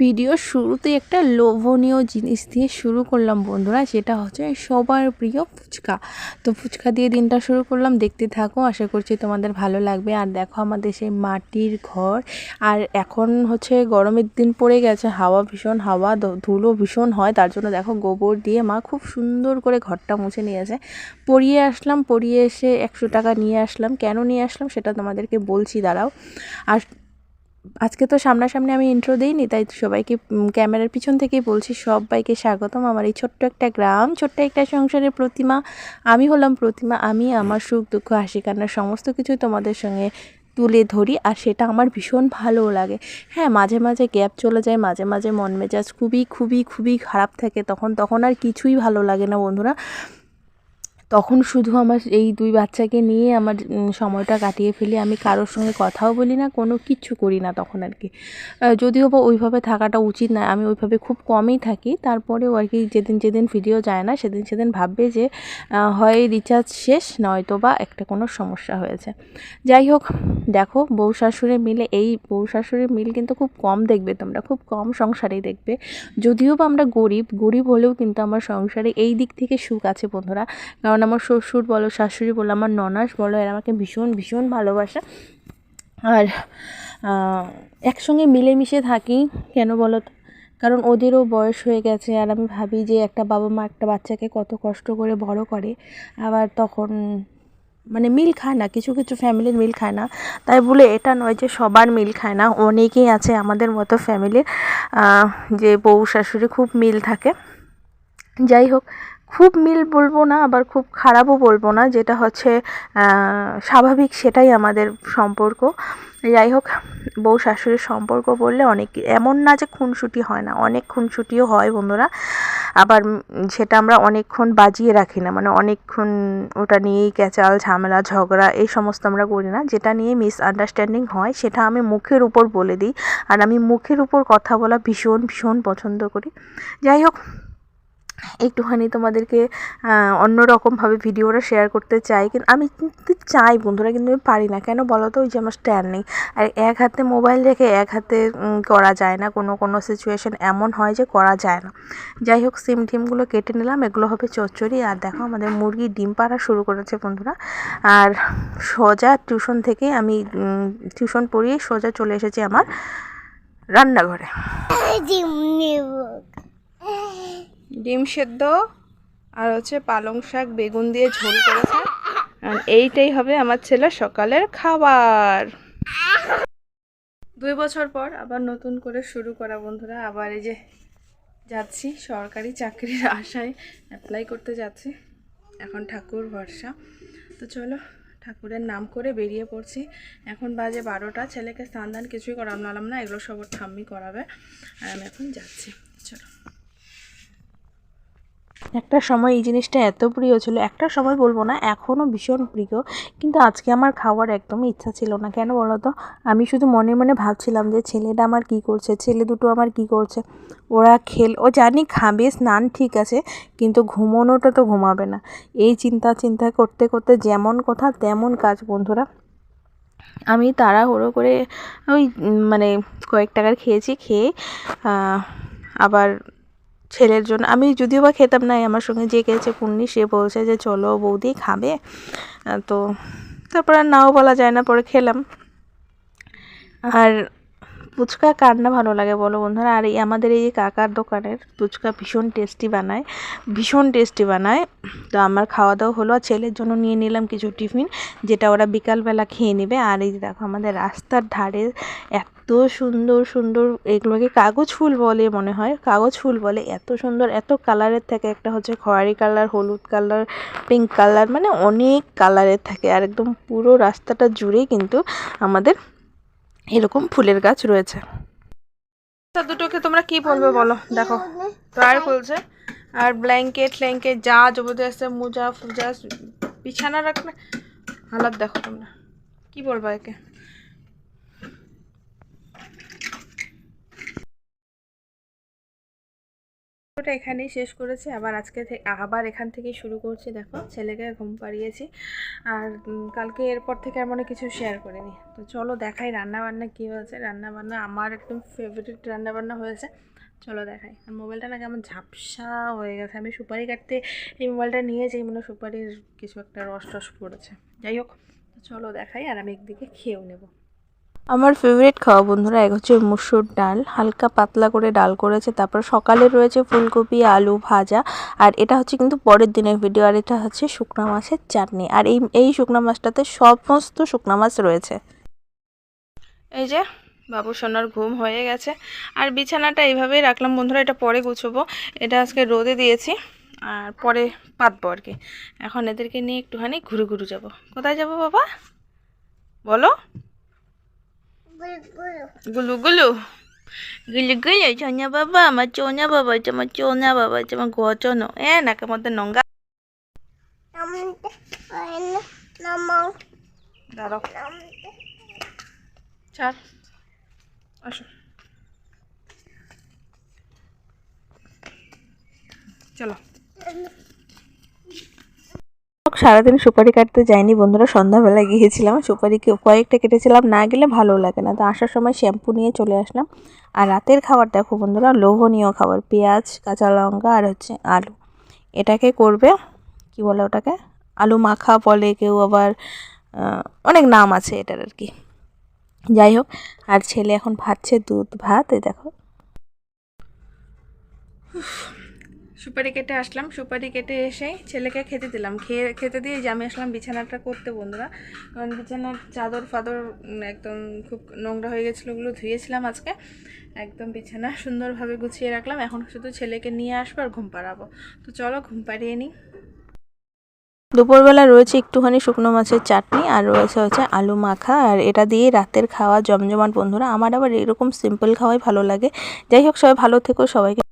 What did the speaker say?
Video শুরুতে একটা লোভনীয় জিনিস দিয়ে শুরু করলাম বন্ধুরা, সেটা হচ্ছে সবার প্রিয় ফুচকা। তো ফুচকা দিয়ে দিনটা শুরু করলাম, দেখতে থাকো, আশা করছি তোমাদের ভালো লাগবে। আর দেখো আমাদের সেই মাটির ঘর, আর এখন হচ্ছে গরমের দিন পড়ে গেছে, হাওয়া ভীষণ, হাওয়া ধুলো ভীষণ হয়, তার জন্য দেখো গোবর দিয়ে মা খুব সুন্দর করে ঘরটা মুছে নিয়েছে। পরিয়ে আসলাম, পরিয়ে এসে একশো টাকা নিয়ে আসলাম। কেন নিয়ে আসলাম সেটা তোমাদেরকে বলছি, দাঁড়াও। আর আজকে তো সামনাসামনি আমি ইন্ট্রো দিইনি, তাই সবাইকে ক্যামেরার পিছন থেকেই বলছি, সবাইকে স্বাগতম। আমার এই ছোট্ট একটা গ্রাম, ছোট্ট একটা সংসারের প্রতিমা। আমি হলাম প্রতিমা, আমি, আমার সুখ, দুঃখ, হাসি কান্নার সমস্ত কিছুই তোমাদের সঙ্গে তুলে ধরি, আর সেটা আমার ভীষণ ভালো লাগে। হ্যাঁ মাঝে মাঝে গ্যাপ চলে যায়, মাঝে মাঝে মন মেজাজ খুবই খুবই খুবই খারাপ থাকে, তখন তখন আর কিছুই ভালো লাগে না বন্ধুরা। তখন শুধু আমার এই দুই বাচ্চাকে নিয়ে আমার সময়টা কাটিয়ে ফেলি। আমি কারোর সঙ্গে কথাও বলি না, কোনো কিচ্ছু করি না তখন আর কি। যদিও বা ওইভাবে থাকাটা উচিত না, আমি ওইভাবে খুব কমই থাকি। তারপরেও আর কি যেদিন যেদিন ভিডিও যায় না, সেদিন সেদিন ভাববে যে হয় রিচার্জ শেষ, নয়তো বা একটা কোনো সমস্যা হয়েছে। যাই হোক, দেখো, বউ শাশুড়ি মিলে এই বউ শাশুড়ির মিল কিন্তু খুব কম দেখবে তোমরা, খুব কম সংসারেই দেখবে। যদিও বা আমরা গরিব গরিব হলেও কিন্তু আমার সংসারে এই দিক থেকে সুখ আছে বন্ধুরা। কারণ আমার শ্বশুর বলো, শাশুড়ি বলো, আমার ননাস বলো, এরা আমাকে ভীষণ ভীষণ ভালোবাসে। আর একসঙ্গে মিলেমিশে থাকি, কেন বলো কারণ ওদেরও বয়স হয়ে গেছে, আর আমি ভাবি যে একটা বাবা মা একটা বাচ্চাকে কত কষ্ট করে বড় করে, আবার তখন মানে মিল খায় না, কিছু কিছু ফ্যামিলির মিল খায় না। তাই বলে এটা নয় যে সবার মিল খায় না, অনেকেই আছে আমাদের মতো ফ্যামিলির যে বউ শাশুড়ি খুব মিল থাকে। যাই হোক খুব মিল বলব না, আবার খুব খারাপও বলব না, যেটা হচ্ছে স্বাভাবিক সেটাই আমাদের সম্পর্ক। যাই হোক, বউ শাশুড়ির সম্পর্ক বললে অনেক এমন না যে খুনসুটি হয় না, অনেক খুনসুটিও হয় বন্ধুরা। আবার সেটা আমরা অনেকক্ষণ বাজিয়ে রাখি না মানে অনেকক্ষণ ওটা নিয়েই ক্যাচাল, ঝামেলা, ঝগড়া, এই সমস্ত আমরা করি না। যেটা নিয়ে মিস আন্ডারস্ট্যান্ডিং হয়, সেটা আমি মুখের উপর বলে দিই। আর আমি মুখের উপর কথা বলা ভীষণ ভীষণ পছন্দ করি। যাই হোক একটুখানি তোমাদেরকে অন্যরকমভাবে ভিডিওটা শেয়ার করতে চাই। কিন্তু আমি কিন্তু চাই বন্ধুরা, কিন্তু আমি পারি না। কেন বলো তো? ওই যে আমার স্ট্যান্ড নেই। আর এক হাতে মোবাইল রেখে এক হাতে করা যায় না। কোনো কোনো সিচুয়েশন এমন হয় যে করা যায় না। যাই হোক সিম টিমগুলো কেটে নিলাম। এগুলো হবে চচ্চড়ি। আর দেখো, আমাদের মুরগি ডিম পাড়া শুরু করেছে বন্ধুরা। আর সোজা টিউশন থেকে আমি টিউশন পড়িয়ে সোজা চলে এসেছি আমার রান্নাঘরে। ডিম সেদ্ধ আর হচ্ছে পালং শাক বেগুন দিয়ে ঝোল করেছে। আর এইটাই হবে আমার ছেলের সকালের খাবার। দুই বছর পর আবার নতুন করে শুরু করা বন্ধুরা। আবার এই যে যাচ্ছি, সরকারি চাকরির আশায় অ্যাপ্লাই করতে যাচ্ছি। এখন ঠাকুর ভরসা। তো চলো, ঠাকুরের নাম করে বেরিয়ে পড়ছি। এখন বাজে বারোটা, ছেলেকে স্নান দান কিছুই করালাম না, এগুলো সব ঠাম্মি করাবে। আর আমি এখন যাচ্ছি। একটা সময় এই জিনিসটা এত প্রিয় ছিল, একটা সময় বলব না এখনও ভীষণ প্রিয়। কিন্তু আজকে আমার খাওয়ার একদমই ইচ্ছা ছিল না। কেন বলো তো? আমি শুধু মনে মনে ভাবছিলাম যে ছেলেটা আমার কি করছে, ছেলে দুটো আমার কি করছে। ওরা খেল, ও জানি খাবে, স্নান ঠিক আছে, কিন্তু ঘুমোনোটা তো ঘুমাবে না। এই চিন্তা চিন্তা করতে করতে যেমন কথা তেমন কাজ, বন্ধুরা। আমি তাড়াহুড়ো করে ওই মানে কয়েক টাকার খেয়েছি, খেয়ে আবার ছেলের জন্য। আমি যদিও বা খেতাম না আমার সঙ্গে যে গেছে পূর্ণি সে বলছে যে, চলো বৌদি, খাবে। তো তারপর আর নাও বলা যায় না, পরে খেলাম। আর ফুচকা কার না ভালো লাগে বলো বন্ধুরা? আর এই আমাদের এই কাকার দোকানের ফুচকা ভীষণ টেস্টি বানায়, ভীষণ টেস্টি বানায়। তো আমার খাওয়া দাওয়া হলো ছেলের জন্য নিয়ে নিলাম কিছু টিফিন, যেটা ওরা বিকালবেলা খেয়ে নেবে। আর এই দেখো, আমাদের রাস্তার ধারে এত সুন্দর সুন্দর এগুলোকে কাগজ ফুল বলে মনে হয়। কাগজ ফুল বলে, এত সুন্দর, এত কালারের থাকে। একটা হচ্ছে খয়েরি কালার হলুদ কালার পিঙ্ক কালার মানে অনেক কালারের থাকে। আর একদম পুরো রাস্তাটা জুড়েই কিন্তু আমাদের এরকম ফুলের গাছ রয়েছে। তা দুটোকে তোমরা কি বলবে বলো? দেখো প্রায় খুলছে। আর ব্ল্যাঙ্কেট ফ্ল্যাঙ্কেট যা জবদে আছে মোজা, ফুজা, বিছানা রাখলে হালাত দেখো তোমরা। কি বলব একে? পর্বটা এখানেই শেষ করেছি। আবার আজকে থেকে আবার এখান থেকেই শুরু করছি। দেখো, ছেলেকে ঘুম পাড়িয়েছি। আর কালকে এরপর থেকে এমন কিছু শেয়ার করিনি। তো চলো দেখাই রান্না বান্না কী হয়েছে। রান্নাবান্না আমার একদম ফেভারিট রান্নাবান্না হয়েছে। চলো দেখাই। আর মোবাইলটা না কেমন ঝাপসা হয়ে গেছে। আমি সুপারি কাটতে এই মোবাইলটা নিয়ে নিয়েছি মনে সুপারির কিছু একটা রস টস পড়েছে। যাই হোক চলো দেখাই আর আমি একদিকে খেয়েও নেব। আমার ফেভারিট খাওয়া বন্ধুরা, এক হচ্ছে মুসুর ডাল। হালকা পাতলা করে ডাল করেছে, তারপর সকালে রয়েছে ফুলকপি, আলু ভাজা, আর এটা হচ্ছে কিন্তু পরের দিনের ভিডিও আর এটা হচ্ছে শুকনা মাছের চাটনি। আর এই এই শুকনা মাছটাতে সমস্ত শুকনা মাছ রয়েছে। এই যে, বাবু সোনার ঘুম হয়ে গেছে। আর বিছানাটা এইভাবেই রাখলাম বন্ধুরা, এটা পরে গুছবো। এটা আজকে রোদে দিয়েছি, আর পরে পাতবো আর কি। এখন এদেরকে নিয়ে একটুখানি ঘুরে ঘুরে যাব। কোথায় যাব বাবা? বলো। গুলু গুলু গুলু গুলু চোনা বাবা আমার চোনা বাবা হচ্ছে আমার চোনা বাবা হচ্ছে আমার গচনো এ নাকের মধ্যে নোংরা দাঁড়াও ছাড় আসো চলো সারাদিন সুপারি কাটতে যাইনি, বন্ধুরা। সন্ধ্যাবেলা গিয়েছিলাম, সুপারি কয়েকটা কেটেছিলাম, না গেলে ভালো লাগে না। তো আসার সময় শ্যাম্পু নিয়ে চলে আসলাম। আর রাতের খাবার দেখো বন্ধুরা, লোভনীয় খাবার, পেঁয়াজ, কাঁচা লঙ্কা আর হচ্ছে আলু। এটাকে করবে, কি বলে ওটাকে? আলু মাখা বলে কেউ আবার অনেক নাম আছে এটার আর কি। যাই হোক, আর ছেলে এখন ভাতছে দুধ, ভাত, এই দেখো। সুপারি কেটে আসলাম। সুপারি কেটে এসেই ছেলেকে খেতে দিলাম। খেয়ে, খেতে দিয়ে যে আমি আসলাম বিছানাটা করতে বন্ধুরা। কারণ বিছানার চাদর ফাদর একদম খুব নোংরা হয়ে গেছিল ওগুলো ধুয়েছিলাম আজকে। একদম বিছানা সুন্দরভাবে গুছিয়ে রাখলাম। এখন শুধু ছেলেকে নিয়ে আসব আর ঘুম পাড়াবো। তো চলো ঘুম পাড়িয়ে নিই। দুপুরবেলা রয়েছে একটুখানি শুকনো মাছের চাটনি আর রয়েছে হচ্ছে আলু মাখা। আর এটা দিয়ে রাতের খাওয়া জমজমাট বন্ধুরা। আমার আবার এরকম সিম্পল খাওয়াই ভালো লাগে। যাই হোক, সবাই ভালো থেকো, সবাইকে